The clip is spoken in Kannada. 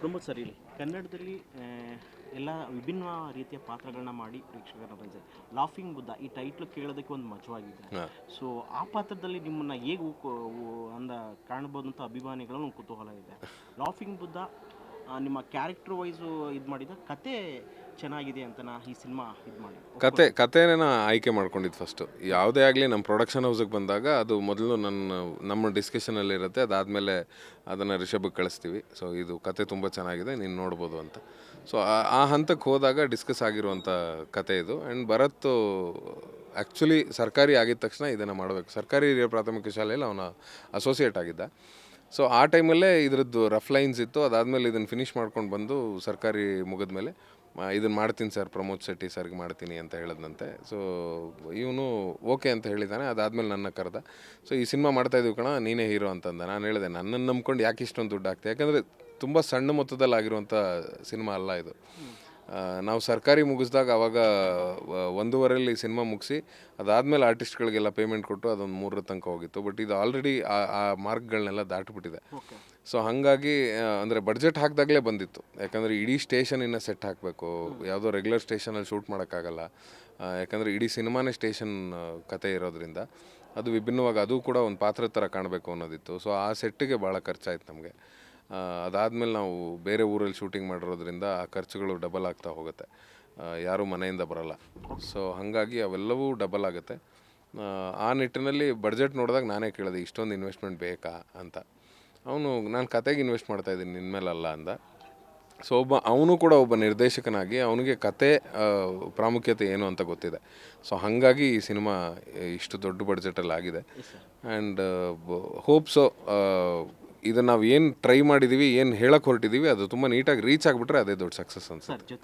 ಪ್ರಮೋದ್ ಸರ್ ಇಲ್ಲಿ ಕನ್ನಡದಲ್ಲಿ ಎಲ್ಲ ವಿಭಿನ್ನ ರೀತಿಯ ಪಾತ್ರಗಳನ್ನ ಮಾಡಿ ಪ್ರೇಕ್ಷಕರನ್ನ ಬಂದಿದೆ ಲಾಫಿಂಗ್ ಬುದ್ಧ ಈ ಟೈಟ್ಲ್ ಕೇಳೋದಕ್ಕೆ ಒಂದು ಮಜವಾಗಿದೆ. ಸೊ ಆ ಪಾತ್ರದಲ್ಲಿ ನಿಮ್ಮನ್ನ ಹೇಗೆ ಅಂದ ಕಾಣ್ಬೋದು ಅಂತ ಅಭಿಮಾನಿಗಳು ಒಂದು ಕುತೂಹಲ ಇದೆ. ಲಾಫಿಂಗ್ ಬುದ್ಧ ನಿಮ್ಮ ಕ್ಯಾರೆಕ್ಟರ್ ವೈಸು ಇದು ಮಾಡಿದ ಕತೆ ಚೆನ್ನಾಗಿದೆ ಅಂತ ನಾ ಈ ಸಿನಿಮಾ ಇದು ಮಾಡಿ ಕತೆ ಕತೆನ ಆಯ್ಕೆ ಮಾಡ್ಕೊಂಡಿದ್ದು ಫಸ್ಟು ಯಾವುದೇ ಆಗಲಿ ನಮ್ಮ ಪ್ರೊಡಕ್ಷನ್ ಹೌಸಿಗೆ ಬಂದಾಗ ಅದು ಮೊದಲು ನನ್ನ ನಮ್ಮ ಡಿಸ್ಕಷನಲ್ಲಿ ಇರುತ್ತೆ ಅದಾದಮೇಲೆ ಅದನ್ನು ರಿಷಬ್ಗೆ ಕಳಿಸ್ತೀವಿ. ಸೊ ಇದು ಕತೆ ತುಂಬ ಚೆನ್ನಾಗಿದೆ ನೀನು ನೋಡ್ಬೋದು ಅಂತ. ಸೊ ಆ ಹಂತಕ್ಕೆ ಹೋದಾಗ ಡಿಸ್ಕಸ್ ಆಗಿರುವಂಥ ಕತೆ ಇದು. ಆ್ಯಂಡ್ ಭರತ್ ಆ್ಯಕ್ಚುಲಿ ಸರ್ಕಾರಿ ಆಗಿದ ತಕ್ಷಣ ಇದನ್ನು ಮಾಡಬೇಕು. ಸರ್ಕಾರಿ ಹಿರಿಯ ಪ್ರಾಥಮಿಕ ಶಾಲೆಯಲ್ಲಿ ಅವನ ಅಸೋಸಿಯೇಟ್ ಆಗಿದ್ದ. ಸೊ ಆ ಟೈಮಲ್ಲೇ ಇದ್ರದ್ದು ರಫ್ ಲೈನ್ಸ್ ಇತ್ತು. ಅದಾದಮೇಲೆ ಇದನ್ನು ಫಿನಿಶ್ ಮಾಡ್ಕೊಂಡು ಬಂದು ಸರ್ಕಾರಿ ಮುಗಿದ್ಮೇಲೆ ಇದನ್ನು ಮಾಡ್ತೀನಿ ಸರ್ ಪ್ರಮೋದ್ ಶೆಟ್ಟಿ ಸರ್ಗೆ ಮಾಡ್ತೀನಿ ಅಂತ ಹೇಳಿದಂತೆ ಸೊ ಇವನು ಓಕೆ ಅಂತ ಹೇಳಿದ್ದಾನೆ ಅದಾದಮೇಲೆ ನನ್ನ ಕರೆದ. ಸೊ ಈ ಸಿನಿಮಾ ಮಾಡ್ತಾ ಇದೀವಿ ಕಣ, ನೀನೇ ಹೀರೋ ಅಂತಂದ. ನಾನು ಹೇಳಿದೆ ನನ್ನನ್ನು ನಂಬ್ಕೊಂಡು ಯಾಕೆ ಇಷ್ಟೊಂದು ದುಡ್ಡು ಹಾಕ್ತೆ ಯಾಕಂದರೆ ತುಂಬ ಸಣ್ಣ ಮೊತ್ತದಲ್ಲಿ ಆಗಿರುವಂಥ ಸಿನಿಮಾ ಅಲ್ಲ ಇದು. ನಾವು ಸರ್ಕಾರಿ ಮುಗಿಸ್ದಾಗ ಅವಾಗ ವ- ಒಂದೂವರೆಯಲ್ಲಿ ಸಿನಿಮಾ ಮುಗಿಸಿ ಅದಾದಮೇಲೆ ಆರ್ಟಿಸ್ಟ್ಗಳಿಗೆಲ್ಲ ಪೇಮೆಂಟ್ ಕೊಟ್ಟು ಅದೊಂದು ಮೂರರ ತನಕ ಹೋಗಿತ್ತು. ಬಟ್ ಇದು ಆಲ್ರೆಡಿ ಆ ಆ ಮಾರ್ಕ್ಗಳನ್ನೆಲ್ಲ ದಾಟಿಬಿಟ್ಟಿದೆ. ಸೊ ಹಾಗಾಗಿ ಅಂದರೆ ಬಡ್ಜೆಟ್ ಹಾಕಿದಾಗಲೇ ಬಂದಿತ್ತು. ಯಾಕಂದರೆ ಇಡೀ ಸ್ಟೇಷನಿನ ಸೆಟ್ ಹಾಕಬೇಕು. ಯಾವುದೋ ರೆಗ್ಯುಲರ್ ಸ್ಟೇಷನಲ್ಲಿ ಶೂಟ್ ಮಾಡೋಕ್ಕಾಗಲ್ಲ. ಯಾಕಂದರೆ ಇಡೀ ಸಿನಿಮಾನೇ ಸ್ಟೇಷನ್ ಕತೆ ಇರೋದ್ರಿಂದ. ಅದು ವಿಭಿನ್ನವಾಗಿ ಅದು ಕೂಡ ಒಂದು ಪಾತ್ರದ ಥರ ಕಾಣಬೇಕು ಅನ್ನೋದಿತ್ತು. ಸೊ ಆ ಸೆಟ್ಟಿಗೆ ಭಾಳ ಖರ್ಚಾಯಿತು ನಮಗೆ. ಅದಾದಮೇಲೆ ನಾವು ಬೇರೆ ಊರಲ್ಲಿ ಶೂಟಿಂಗ್ ಮಾಡಿರೋದ್ರಿಂದ ಆ ಖರ್ಚುಗಳು ಡಬಲ್ ಆಗ್ತಾ ಹೋಗುತ್ತೆ. ಯಾರೂ ಮನೆಯಿಂದ ಬರಲ್ಲ. ಸೊ ಹಾಗಾಗಿ ಅವೆಲ್ಲವೂ ಡಬಲ್ ಆಗುತ್ತೆ. ಆ, ನಿಟ್ಟಿನಲ್ಲಿ ಬಡ್ಜೆಟ್ ನೋಡಿದಾಗ ನಾನೇ ಕೇಳಿದೆ ಇಷ್ಟೊಂದು ಇನ್ವೆಸ್ಟ್ಮೆಂಟ್ ಬೇಕಾ? ಅಂತ. ಅವನು ನಾನು ಕತೆಗೆ ಇನ್ವೆಸ್ಟ್ ಮಾಡ್ತಾ ಇದ್ದೀನಿ ನಿನ್ಮೇಲಲ್ಲ ಅಂದ. ಸೊ ಒಬ್ಬ ಅವನು ಕೂಡ ಒಬ್ಬ ನಿರ್ದೇಶಕನಾಗಿ ಅವನಿಗೆ ಕತೆ ಪ್ರಾಮುಖ್ಯತೆ ಏನು ಅಂತ ಗೊತ್ತಿದೆ. ಸೊ ಹಾಗಾಗಿ ಈ ಸಿನಿಮಾ ಇಷ್ಟು ದೊಡ್ಡ ಬಡ್ಜೆಟಲ್ಲಿ ಆಗಿದೆ ಆ್ಯಂಡ್ ಹೋಪ್ಸೋ ಇದನ್ನು ನಾವು ಏನು ಟ್ರೈ ಮಾಡಿದೀವಿ, ಏನು ಹೇಳಕ್ಕೆ ಹೊರಟಿದ್ದೀವಿ ಅದು ತುಂಬ ನೀಟಾಗಿ ರೀಚ್ ಆಗಿಬಿಟ್ರೆ ಅದೇ ದೊಡ್ಡ ಸಕ್ಸಸ್ ಅನ್ಸುತ್ತೆ.